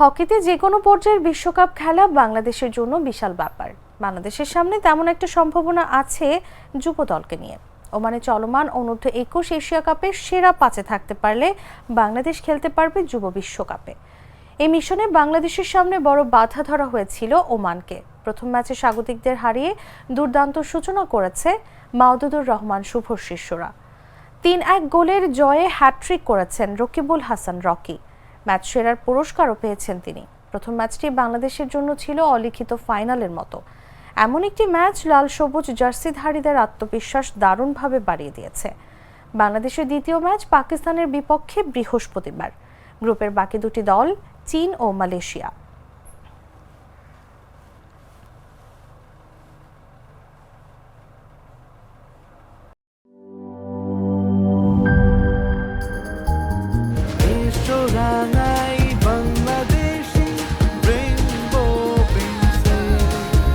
হকিতে যে কোনো পর্যায়ের বিশ্বকাপ খেলা বাংলাদেশের জন্য বিশাল ব্যাপার। বাংলাদেশের সামনে তেমন একটা সম্ভাবনা আছে যুব দলকে নিয়ে। ওমানে চলমান অনূর্ধ্ব একুশ এশিয়া কাপের সেরা পাঁচে থাকতে পারলে বাংলাদেশ খেলতে পারবে যুব বিশ্বকাপে। এই মিশনে বাংলাদেশের সামনে বড় বাধা ধরা হয়েছিল ওমানকে। প্রথম ম্যাচে স্বাগতিকদের হারিয়ে দুর্দান্ত সূচনা করেছে মাওদুদুর রহমান শুভর শিষ্যরা। তিন এক গোলের জয়ে হ্যাট্রিক করেছেন রকিবুল হাসান রকি। ম্যাচ সেরার পুরস্কারও পেয়েছেন তিনি। প্রথম ম্যাচটি বাংলাদেশের জন্য ছিল অলিখিত ফাইনালের মতো। এমন একটি ম্যাচ লাল সবুজ জার্সিধারীদের আত্মবিশ্বাস দারুণভাবে বাড়িয়ে দিয়েছে। বাংলাদেশের দ্বিতীয় ম্যাচ পাকিস্তানের বিপক্ষে বৃহস্পতিবার। গ্রুপের বাকি দুটি দল চীন ও মালয়েশিয়া।